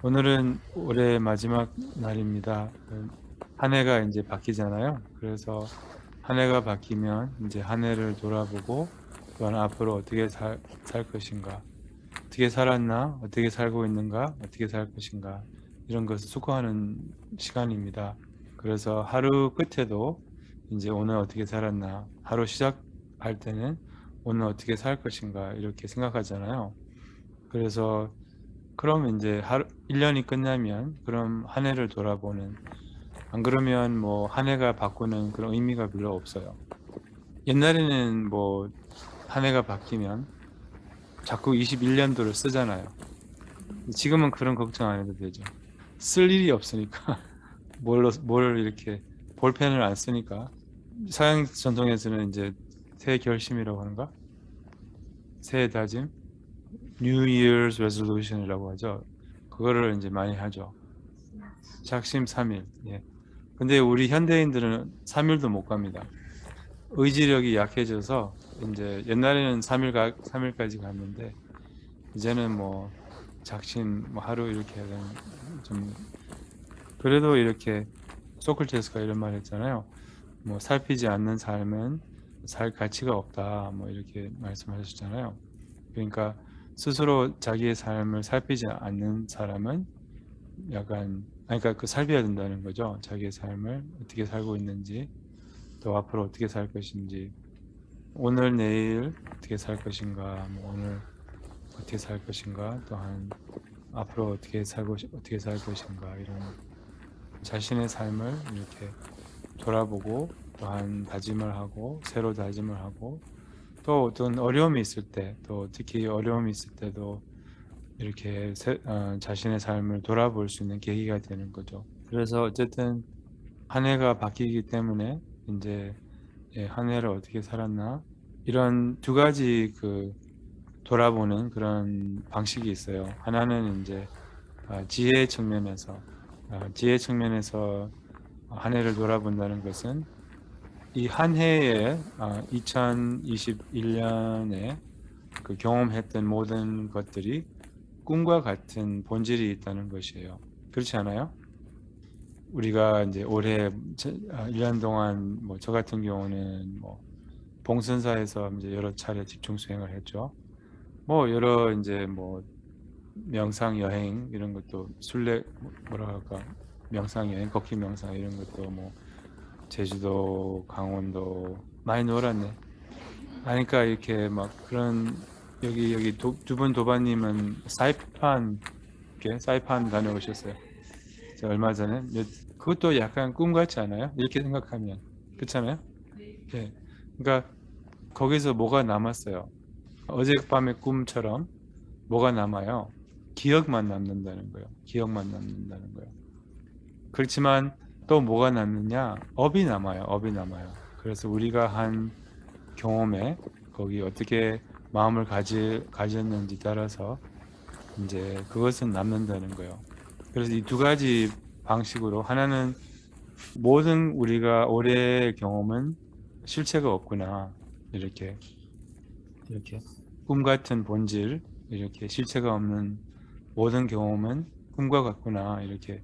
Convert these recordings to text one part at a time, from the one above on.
오늘은 올해 마지막 날입니다. 한 해가 이제 바뀌잖아요. 그래서 한 해가 바뀌면 이제 한 해를 돌아보고 또한 앞으로 어떻게 살, 살 것인가, 어떻게 살았나, 어떻게 살고 있는가, 어떻게 살 것인가 이런 것을 숙고하는 시간입니다. 그래서 하루 끝에도 이제 오늘 어떻게 살았나, 하루 시작할 때는 오늘 어떻게 살 것인가 이렇게 생각하잖아요. 그래서 그럼 이제 하루 1년이 끝나면 그럼 한 해를 돌아보는 안 그러면 뭐 한 해가 바꾸는 그런 의미가 별로 없어요. 옛날에는 뭐 한 해가 바뀌면 자꾸 21년도를 쓰잖아요. 지금은 그런 걱정 안 해도 되죠. 쓸 일이 없으니까 뭘로 뭘 이렇게 볼펜을 안 쓰니까 서양 전통에서는 이제 새 결심이라고 하는가? 새해 다짐? New Year's Resolution이라고 하죠. 그거를 이제 많이 하죠. 작심 3일. 예. 근데 우리 현대인들은 3일도 못 갑니다. 의지력이 약해져서 이제 옛날에는 3일 가, 3일까지 갔는데 이제는 뭐 작심 뭐 하루 이렇게 좀 그래도 이렇게 소크라테스가 이런 말 했잖아요. 뭐 살피지 않는 삶은 살 가치가 없다. 뭐 이렇게 말씀하셨잖아요. 그러니까 스스로 자기의 삶을 살피지 않는 사람은 약간 그러니까 그 살펴야 된다는 거죠. 자기의 삶을 어떻게 살고 있는지 또 앞으로 어떻게 살 것인지 오늘 내일 어떻게 살 것인가 뭐 오늘 어떻게 살 것인가 또한 앞으로 어떻게 살고 싶- 어떻게 살 것인가 이런 자신의 삶을 이렇게 돌아보고 또한 다짐을 하고 새로 다짐을 하고 또 어떤 어려움이 있을 때 또 특히 어려움이 있을 때도 이렇게 새- 어, 자신의 삶을 돌아볼 수 있는 계기가 되는 거죠. 그래서 어쨌든 한 해가 바뀌기 때문에 이제 예, 한 해를 어떻게 살았나 이런 두 가지 그 돌아보는 그런 방식이 있어요. 하나는 이제 아, 지혜 측면에서 아, 지혜 측면에서 한 해를 돌아본다는 것은 이 한 해에 2021년에 그 경험했던 모든 것들이 꿈과 같은 본질이 있다는 것이에요. 그렇지 않아요? 우리가 이제 올해 1년 동안 뭐 저 같은 경우는 뭐 봉선사에서 이제 여러 차례 집중 수행을 했죠. 뭐 여러 이제 뭐 명상 여행 이런 것도 순례 뭐라 할까 명상 여행 걷기 명상 이런 것도 뭐 제주도 강원도 많이 놀았네. 하니까 이렇게 막 그런 여기 여기 두 분 도반님은 사이판 이렇게 사이판 다녀오셨어요. 제가 얼마 전에 몇- 그것도 약간 꿈 같지 않아요? 이렇게 생각하면 그렇잖아요? 네. 그러니까 거기서 뭐가 남았어요? 어젯밤의 꿈처럼 뭐가 남아요? 기억만 남는다는 거예요. 기억만 남는다는 거예요. 그렇지만 또 뭐가 남느냐? 업이 남아요. 업이 남아요. 그래서 우리가 한 경험에 거기 어떻게 마음을 가지, 가졌는지 따라서 이제 그것은 남는다는 거예요. 그래서 이 두 가지 방식으로 하나는 모든 우리가 올해의 경험은 실체가 없구나 이렇게 이렇게 꿈 같은 본질 이렇게 실체가 없는 모든 경험은 꿈과 같구나 이렇게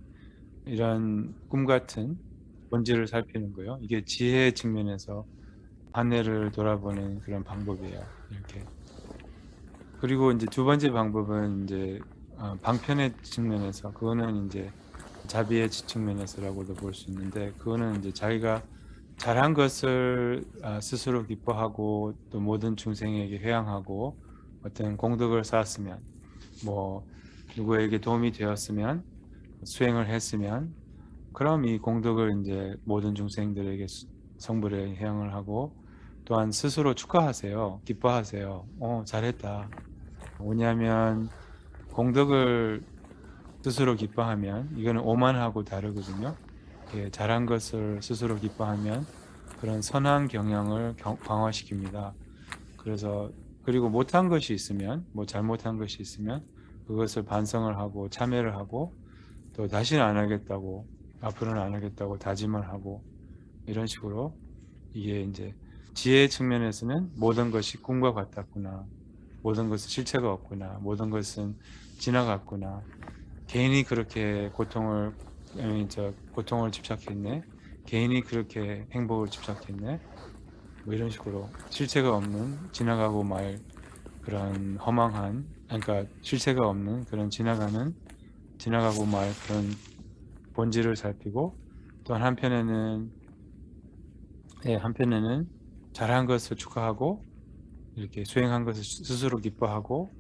이런 꿈 같은 본질을 살피는 거예요. 이게 지혜 측면에서 한 해를 돌아보는 그런 방법이에요. 이렇게. 그리고 이제 두 번째 방법은 이제 어, 방편의 측면에서 그거는 이제 자비의 측면에서라고도 볼 수 있는데 그거는 이제 자기가 잘한 것을 아, 스스로 기뻐하고 또 모든 중생에게 회양하고 어떤 공덕을 쌓았으면 뭐 누구에게 도움이 되었으면 수행을 했으면 그럼 이 공덕을 이제 모든 중생들에게 수- 성불에 회양을 하고 또한 스스로 축하하세요. 기뻐하세요. 어, 잘했다. 뭐냐면 공덕을 스스로 기뻐하면 이거는 오만하고 다르거든요. 예, 잘한 것을 스스로 기뻐하면 그런 선한 경향을 경- 강화시킵니다. 그래서 그리고 못한 것이 있으면 뭐 잘못한 것이 있으면 그것을 반성을 하고 참회를 하고 또 다시는 안 하겠다고 앞으로는 안 하겠다고 다짐을 하고 이런 식으로 이게 이제 지혜 측면에서는 모든 것이 꿈과 같았구나 모든 것은 실체가 없구나 모든 것은 지나갔구나 개인이 그렇게 고통을 저 고통을 집착했네. 개인이 그렇게 행복을 집착했네. 뭐 이런 식으로 실체가 없는 지나가고 말 그런 허망한 그러니까 실체가 없는 그런 지나가는 지나가고 말 그런 본질을 살피고 또 한편에는 예, 한편에는 잘한 것을 축하하고 이렇게 수행한 것을 스스로 기뻐하고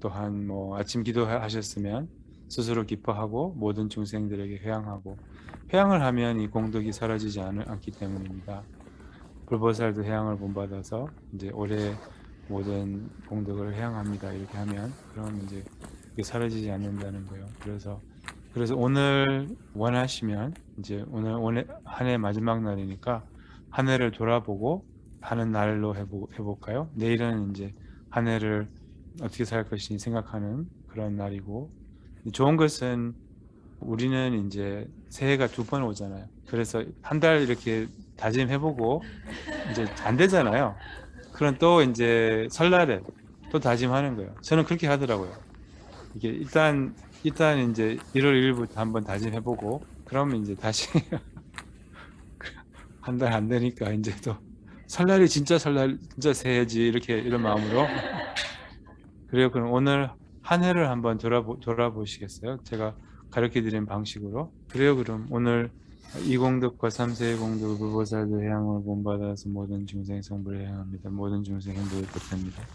또한 뭐 아침 기도하셨으면 스스로 기뻐하고 모든 중생들에게 회양하고 회양을 하면 이 공덕이 사라지지 않, 않기 때문입니다. 불보살도 회양을 본받아서 이제 올해 모든 공덕을 회양합니다. 이렇게 하면 그럼 이제 이게 사라지지 않는다는 거예요. 그래서 그래서 오늘 원하시면 이제 오늘 오늘 한 해 마지막 날이니까 한 해를 돌아보고 하는 날로 해보, 해볼까요? 내일은 이제 한 해를 어떻게 살 것인지 생각하는 그런 날이고 좋은 것은 우리는 이제 새해가 두 번 오잖아요. 그래서 한 달 이렇게 다짐해보고 이제 안 되잖아요. 그럼 또 이제 설날에 또 다짐하는 거예요. 저는 그렇게 하더라고요. 이게 일단 일단 이제 1월 1일부터 한번 다짐해보고 그러면 이제 다시 한 달 안 되니까 이제 또 설날이 진짜 설날 진짜 새해지 이렇게 이런 마음으로 그래요. 그럼 오늘 한 해를 한번 돌아보, 돌아보시겠어요? 제가 가르쳐 드린 방식으로 그래요. 그럼 오늘 이 공덕과 삼세의 공덕을 불보살도 해양을 본받아서 모든 중생 성불을 해양합니다. 모든 중생 행복을 보답니다.